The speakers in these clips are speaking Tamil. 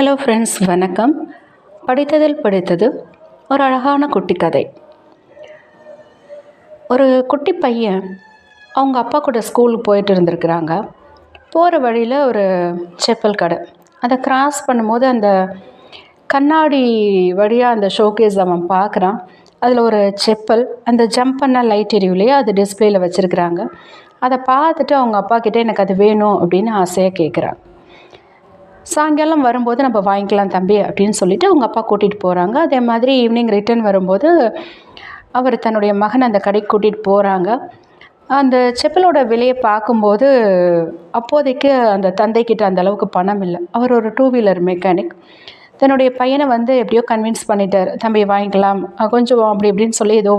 ஹலோ ஃப்ரெண்ட்ஸ் வணக்கம். படித்ததில் படித்தது ஒரு அழகான குட்டி கதை ஒரு குட்டி பையன் அவங்க அப்பா கூட ஸ்கூலுக்கு போயிட்டு இருந்திருக்கிறாங்க. போகிற வழியில் ஒரு செப்பல் கடை. அதை கிராஸ் பண்ணும்போது அந்த கண்ணாடி வழியாக அந்த ஷோகேஸ் அவன் பார்க்குறான். அதில் ஒரு செப்பல் அந்த ஜம்ப் பண்ண லைட் எரியுலையே அது டிஸ்பிளேயில் வச்சுருக்குறாங்க. அதை பார்த்துட்டு அவங்க அப்பா கிட்டே எனக்கு அது வேணும் அப்படின்னு ஆசையாக கேட்குறான் சாயங்காலம் வரும்போது நம்ம வாங்கிக்கலாம் தம்பி அப்படின்னு சொல்லிட்டு அவங்க அப்பா கூட்டிகிட்டு போகிறாங்க அதே மாதிரி ஈவினிங் ரிட்டர்ன் வரும்போது அவர் தன்னுடைய மகன் அந்த கடைக்கு கூட்டிகிட்டு போகிறாங்க அந்த செப்பலோட விலையை பார்க்கும்போது அப்போதைக்கு அந்த தந்தைக்கிட்ட அந்த அளவுக்கு பணம் இல்லை. அவர் ஒரு டூ வீலர் மெக்கானிக் தன்னுடைய பையனை வந்து எப்படியோ கன்வின்ஸ் பண்ணிட்டார். தம்பி வாங்கிக்கலாம் கொஞ்சம் அப்படி இப்படின்னு சொல்லி ஏதோ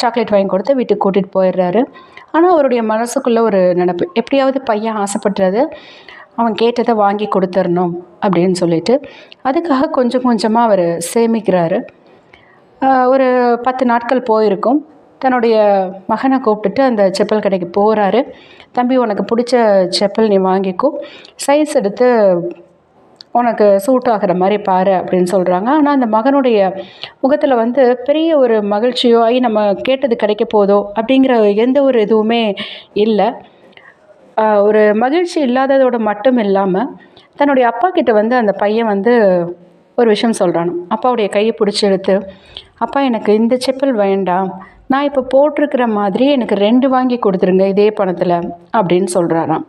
சாக்லேட் வாங்கி கொடுத்து வீட்டுக்கு கூட்டிகிட்டு போயிடுறாரு. ஆனால் அவருடைய மனசுக்குள்ளே ஒரு நினப்பு. எப்படியாவது பையன் ஆசைப்படுறது அவன் கேட்டதை வாங்கி கொடுத்துடணும் அப்படின்னு சொல்லிட்டு அதுக்காக கொஞ்சம் கொஞ்சமாக அவர் சேமிக்கிறாரு. ஒரு பத்து நாட்கள் போயிருக்கும். தன்னுடைய மகனை கூப்பிட்டுட்டு அந்த செப்பல் கடைக்கு போகிறாரு தம்பி உனக்கு பிடிச்ச செப்பல் நீ வாங்கிக்கோ. சைஸ் எடுத்து உனக்கு சூட் ஆகிற மாதிரி பாரு அப்படின்னு சொல்கிறாங்க ஆனால் அந்த மகனுடைய முகத்தில் வந்து பெரிய ஒரு மகிழ்ச்சியோ ஐ நம்ம கேட்டது கிடைக்க போதோ அப்படிங்கிற எந்த ஒரு இதுவுமே இல்லை. ஒரு மகிழ்ச்சி இல்லாததோட மட்டும் இல்லாமல் தன்னுடைய அப்பா கிட்ட வந்து அந்த பையன் வந்து ஒரு விஷயம் சொல்கிறான் அப்பாவுடைய கையை பிடிச்சி எடுத்து அப்பா எனக்கு இந்த செப்பல் வேண்டாம். நான் இப்போ போட்டிருக்கிற மாதிரி எனக்கு ரெண்டு வாங்கி கொடுத்துருங்க இதே பணத்தில் அப்படின்னு சொல்கிறாராம்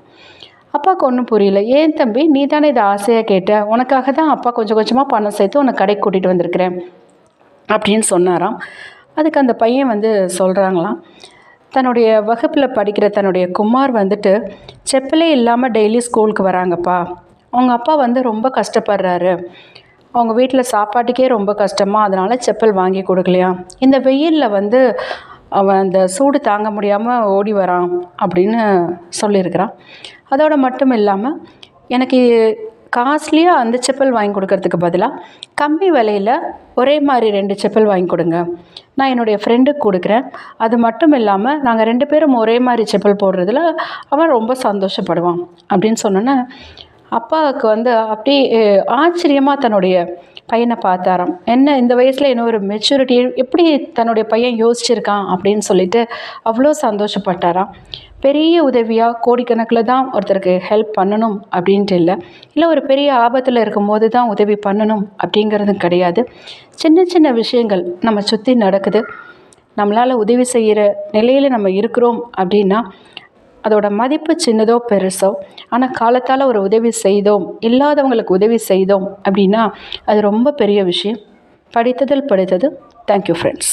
அப்பாவுக்கு ஒன்றும் புரியல. ஏன் தம்பி நீ தானே இதை ஆசையாக கேட்ட? உனக்காக தான் அப்பா கொஞ்சம் கொஞ்சமாக பணம் சேர்த்து உன்னை கடைக்கு கூட்டிகிட்டு வந்திருக்கிறேன் அப்படின்னு சொன்னாராம். அதுக்கு அந்த பையன் வந்து சொல்கிறாங்களாம் தன்னுடைய வகுப்பில் படிக்கிற தன்னுடைய குமார் வந்துட்டு செப்பலே இல்லாமல் டெய்லி ஸ்கூலுக்கு வராங்கப்பா. அவங்க அப்பா வந்து ரொம்ப கஷ்டப்படுறாரு. அவங்க வீட்டில் சாப்பாட்டுக்கே ரொம்ப கஷ்டமாக அதனால் செப்பல் வாங்கி கொடுக்கலையா? இந்த வெயிலில் வந்து அவன் அந்த சூடு தாங்க முடியாமல் ஓடி வரான் அப்படின்னு சொல்லியிருக்கிறான். அதோட மட்டும் இல்லாமல் எனக்கு காஸ்ட்லியாக அந்த செப்பல் வாங்கி கொடுக்கறதுக்கு பதிலாக கம்மி விலையில் ஒரே மாதிரி ரெண்டு செப்பல் வாங்கி கொடுங்க. நான் என்னுடைய ஃப்ரெண்டுக்கு கொடுக்குறேன். அது மட்டும் இல்லாமல் நாங்கள் ரெண்டு பேரும் ஒரே மாதிரி செப்பல் போடுறதுல அவன் ரொம்ப சந்தோஷப்படுவான். அப்படின்னு சொன்னோன்னே அப்பாவுக்கு வந்து அப்படி ஆச்சரியமாக தன்னுடைய பையனை பார்த்தாராம். என்ன இந்த வயசில் என்ன ஒரு மெச்சூரிட்டி எப்படி தன்னுடைய பையன் யோசிச்சிருக்கான்? அப்படின்னு சொல்லிட்டு அவ்வளோ சந்தோஷப்பட்டாராம். பெரிய உதவியாக கோடிக்கணக்கில் தான் ஒருத்தருக்கு ஹெல்ப் பண்ணணும் அப்படின்ட்டு இல்லை. இல்லை ஒரு பெரிய ஆபத்தில் இருக்கும்போது தான் உதவி பண்ணணும் அப்படிங்கிறது கிடையாது. சின்ன சின்ன விஷயங்கள் நம்ம சுற்றி நடக்குது. நம்மளால் உதவி செய்கிற நிலையில் நம்ம இருக்கிறோம் அப்படின்னா அதோட மதிப்பு சின்னதோ பெருசோ ஆனால் காலத்தால் ஒரு உதவி செய்தோம் இல்லாதவங்களுக்கு உதவி செய்தோம் அப்படின்னா அது ரொம்ப பெரிய விஷயம். படித்ததில் படித்தது. Thank you friends